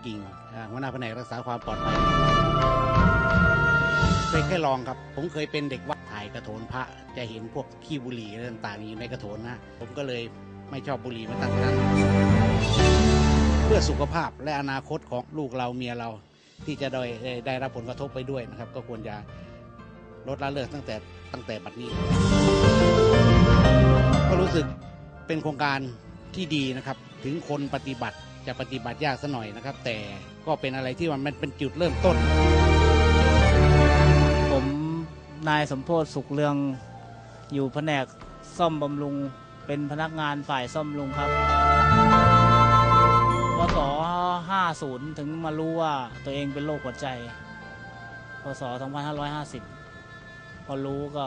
ากิ่งอ่าหัวหน้าแผนกรักษาความปลอดภัยเคยแค่ลองครับ ผมเคยเป็นเด็กวัดถ่ายกระโถนพระ จะเห็นพวกขี้บุหรี่อะไรต่างๆอยู่ในกระโถนนะ ผมก็เลยไม่ชอบบุหรี่มาตั้งแต่นั้น เพื่อสุขภาพและอนาคตของลูกเราเมียเรา ที่จะได้ได้รับผลกระทบไปด้วยนะครับ ก็ควรจะลดละเลิกตั้งแต่ตั้งแต่บัดนี้ ก็รู้สึกเป็นโครงการที่ดีนะครับ ถึงคนปฏิบัติ จะปฏิบัติยากสัหน่อยนะครับ แต่ก็เป็นอะไรที่มันเป็นจุดเริ่มต้น ผมนายสมโพศสุขเรืองอยู่แผนกซ่อมบำรุง เป็นพนักงานฝ่ายซ่อมบำรุงครับพศ50 ถึงมารู้ว่าตัวเองเป็นโรคหัวใจพศ2550 พอรู้ก็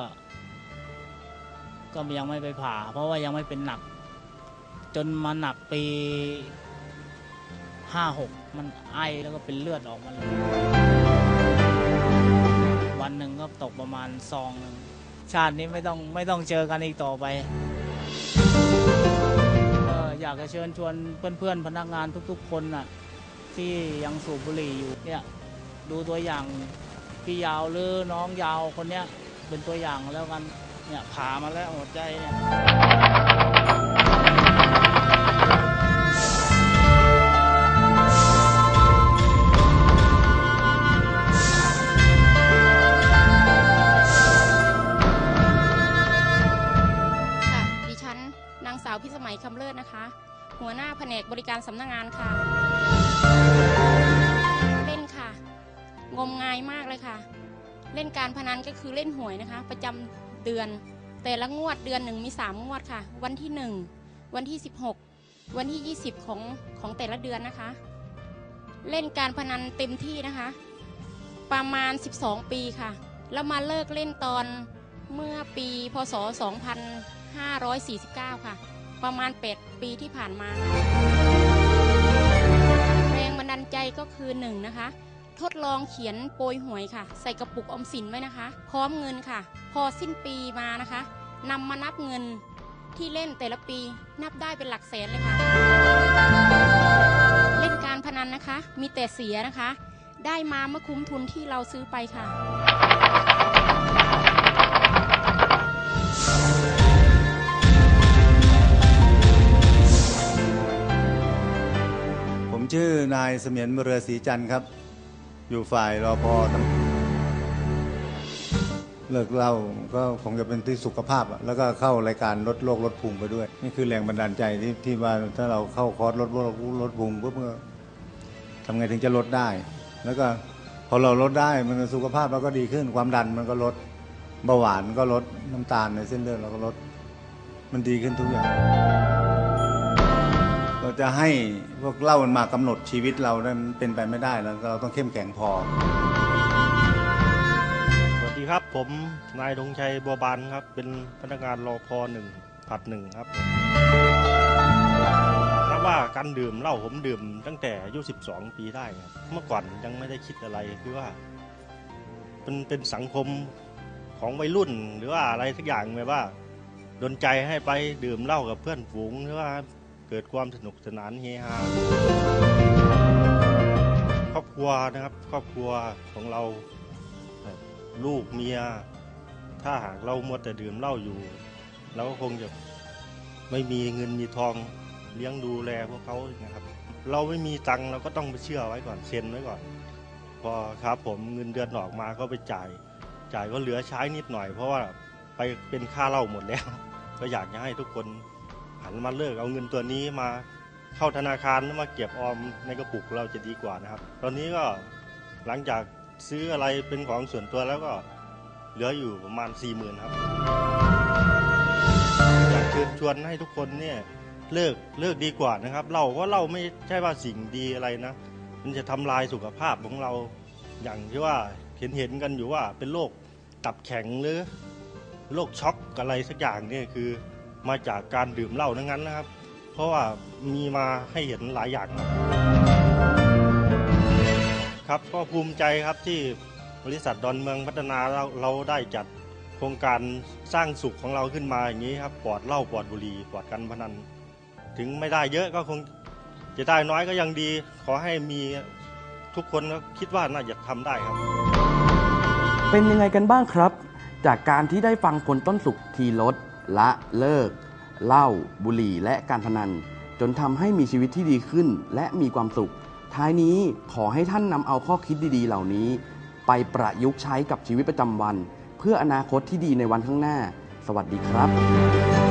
ก็ยังไม่ไปผ่า เพราะว่ายังไม่เป็นหนัก จนมาหนักปี 56 มันไอแล้วก็เป็นเลือดออกมาเลยวันหนึ่งก็ตกประมาณซองหนึ่งชาตินี้ไม่ต้องไม่ต้องเจอกันอีกต่อไปอออยากจะเชิญชวนเพื่อนๆพนักงานทุกๆ คนน่ะที่ยังสูบบุหรี่อยู่เนี่ยดูตัวอย่างพี่ยาวหรือน้องยาวคนเนี้ยเป็นตัวอย่างแล้วกันเนี่ยผ่ามาแล้วหัวใจเนี่ย น้าแผนกบริการสำนักงงานค่ะ เล่นค่ะ งมงายมากเลยค่ะ เล่นการพนันก็คือเล่นหวยนะคะ ประจำเดือน แต่ละงวดเดือนหนึ่งมี 3 งวดค่ะ วันที่ 1 วันที่ 16 วันที่ 20 ของของแต่ละเดือนนะคะ เล่นการพนันเต็มที่นะคะ ประมาณ 12 ปีค่ะ แล้วมาเลิกเล่นตอนเมื่อปีพศ 2549 ค่ะ ประมาณ 8 ปีที่ผ่านมาแรงบันดาลใจก็คือหนึ่งนะคะ ทดลองเขียนโปรยหวยค่ะ ใส่กระปุกอมสินไว้นะคะ พร้อมเงินค่ะ พอสิ้นปีมานะคะนำมานับเงินที่เล่นแต่ละปีนับได้เป็นหลักแสนเลยค่ะ เล่นการพนันนะคะ มีแต่เสียนะคะ ได้มาเมื่อคุ้มทุนที่เราซื้อไปค่ะ ชื่อนายเสมียนเรือศรีจันทร์ครับ อยู่ฝ่ายรอพอเลิกเล่าก็คงจะเป็นที่สุขภาพอะแล้วก็เข้ารายการลดโรคลดภูมิไปด้วย นี่คือแรงบันดาลใจที่ที่ว่าถ้าเราเข้าคอร์สลดโรคลดภูมิปุ๊บก็ทำไงถึงจะลดได้ แล้วก็พอเราลดได้มันสุขภาพเราก็ดีขึ้น ความดันมันก็ลดเบาหวานก็ลดน้ำตาลในเส้นเลือดเราก็ลด มันดีขึ้นทุกอย่าง จะให้พวกเล้ามันมากำหนดชีวิตเราเนี่ยมันเป็นไปไม่ได้แล้วเราต้องเข้มแข็งพอ สวัสดีครับ ผมนายธงชัยบัวบานครับ เป็นพนักงานรอพอหนึ่งผัดหนึ่งครับนับว่าการดื่มเหล้าผมดื่มตั้งแต่อายุ 12 ปีได้ครับ เมื่อก่อนยังไม่ได้คิดอะไรคือว่าเป็นเป็นสังคมของวัยรุ่นหรือว่าอะไรสักอย่างแบบว่าดนใจให้ไปดื่มเหล้ากับเพื่อนฝูงหรือว่า เกิดความสนุกสนานเฮฮาครอบครัวนะครับครอบครัวของเราลูกเมีย ถ้าหากเรามัวแต่ดื่มเหล้าอยู่เราก็คงจะไม่มีเงินมีทองเลี้ยงดูแลพวกเขานะครับ เราไม่มีตังเราก็ต้องไปเชื่อไว้ก่อนเซ็นไว้ก่อน พอครับผมเงินเดือนออกมาก็ไปจ่าย จ่ายก็เหลือใช้นิดหน่อย เพราะว่าไปเป็นค่าเหล้าหมดแล้ว ก็อยากจะให้ทุกคน หันมาเลิกเอาเงินตัวนี้มาเข้าธนาคารแล้วมาเก็บออมในกระปุกเราจะดีกว่านะครับ ตอนนี้ก็หลังจากซื้ออะไรเป็นของส่วนตัวแล้วก็เหลืออยู่ประมาณ4ี่หมื่นครับอยากเชิญชวนให้ทุกคนเนี่ยเลิกเลิกดีกว่านะครับเหล้าเพราะเล้าไม่ใช่ว่าสิ่งดีอะไรนะ มันจะทำลายสุขภาพของเรา อย่างที่ว่าเห็นเห็นกันอยู่ว่าเป็นโรคตับแข็งหรือโรคช็อกอะไรสักอย่างเนี่ยคือ มาจากการดื่มเหล้าทั้งนั้นนะครับ เพราะว่ามีมาให้เห็นหลายอย่างครับ ครับก็ภูมิใจครับที่บริษัทดอนเมืองพัฒนาเราเราได้จัดโครงการสร้างสุขของเราขึ้นมาอย่างนี้ครับปลอดเหล้าปลอดบุหรี่ปลอดการพนัน ถึงไม่ได้เยอะก็คงจะได้น้อยก็ยังดี ขอให้มีทุกคนก็คิดว่าน่าจะทำได้ครับ เป็นยังไงกันบ้างครับ จากการที่ได้ฟังคนต้นสุขทีลด ละเลิกเหล้าบุหรี่และการพนัน จนทำให้มีชีวิตที่ดีขึ้นและมีความสุข ท้ายนี้ขอให้ท่านนำเอาข้อคิดดีๆ เหล่านี้ ไปประยุกต์ใช้กับชีวิตประจำวัน เพื่ออนาคตที่ดีในวันข้างหน้า สวัสดีครับ